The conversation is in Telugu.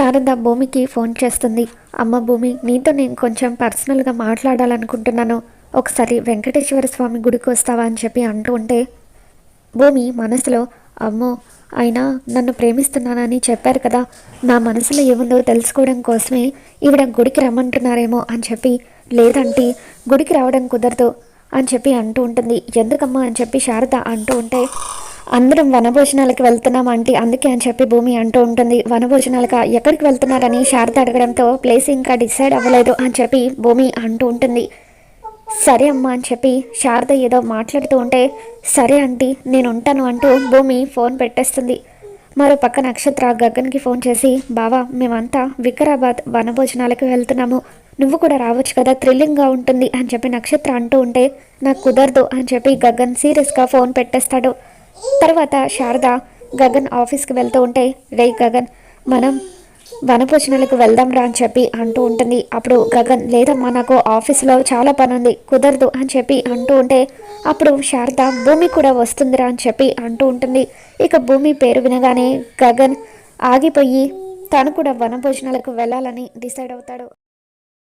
శారద భూమికి ఫోన్ చేస్తుంది. అమ్మ భూమి నీతో నేను కొంచెం పర్సనల్గా మాట్లాడాలనుకుంటున్నాను. ఒకసారి వెంకటేశ్వర స్వామి గుడికి వస్తావా అని చెప్పి అంటూ ఉంటే భూమి మనసులో అమ్మో అయినా నన్ను ప్రేమిస్తున్నానని చెప్పారు కదా. నా మనసులో ఏముందో తెలుసుకోవడం కోసమే ఈవిడ గుడికి రమ్మంటున్నారేమో అని చెప్పి లేదంటే గుడికి రావడం కుదరదు అని చెప్పి అంటూ ఉంటుంది. ఎందుకమ్మా అని చెప్పి శారద అంటూ ఉంటే అందరం వనభోజనాలకు వెళ్తున్నాం ఆంటీ. అందుకే అని చెప్పి భూమి అంటూ ఉంటుంది. వనభోజనాలకు ఎక్కడికి వెళ్తున్నారని శారద అడగడంతో ప్లేస్ ఇంకా డిసైడ్ అవ్వలేదు అని చెప్పి భూమి అంటూ ఉంటుంది. సరే అమ్మా అని చెప్పి శారద ఏదో మాట్లాడుతూ ఉంటే సరే ఆంటీ నేను ఉంటాను అంటూ భూమి ఫోన్ పెట్టేస్తుంది. మరో పక్క నక్షత్ర గగన్కి ఫోన్ చేసి బావా మేమంతా వికారాబాద్ వనభోజనాలకు వెళ్తున్నాము. నువ్వు కూడా రావచ్చు కదా థ్రిల్లింగ్గా ఉంటుంది అని చెప్పి నక్షత్ర అంటూ ఉంటే నాకు కుదరదు అని చెప్పి గగన్ సీరియస్గా ఫోన్ పెట్టేస్తాడు. తర్వాత శారద గగన్ ఆఫీస్కి వెళ్తూ ఉంటే రే గగన్ మనం వనభోజనాలకు వెళ్దాం రా అని చెప్పి అంటూ ఉంటుంది. అప్పుడు గగన్ లేదమ్మా నాకు ఆఫీస్లో చాలా పని ఉంది కుదరదు అని చెప్పి అంటూ ఉంటే అప్పుడు శారద భూమి కూడా వస్తుందిరా అని చెప్పి అంటూ ఉంటుంది. ఇక భూమి పేరు వినగానే గగన్ ఆగిపోయి తను కూడా వనభోజనాలకు వెళ్ళాలని డిసైడ్ అవుతాడు.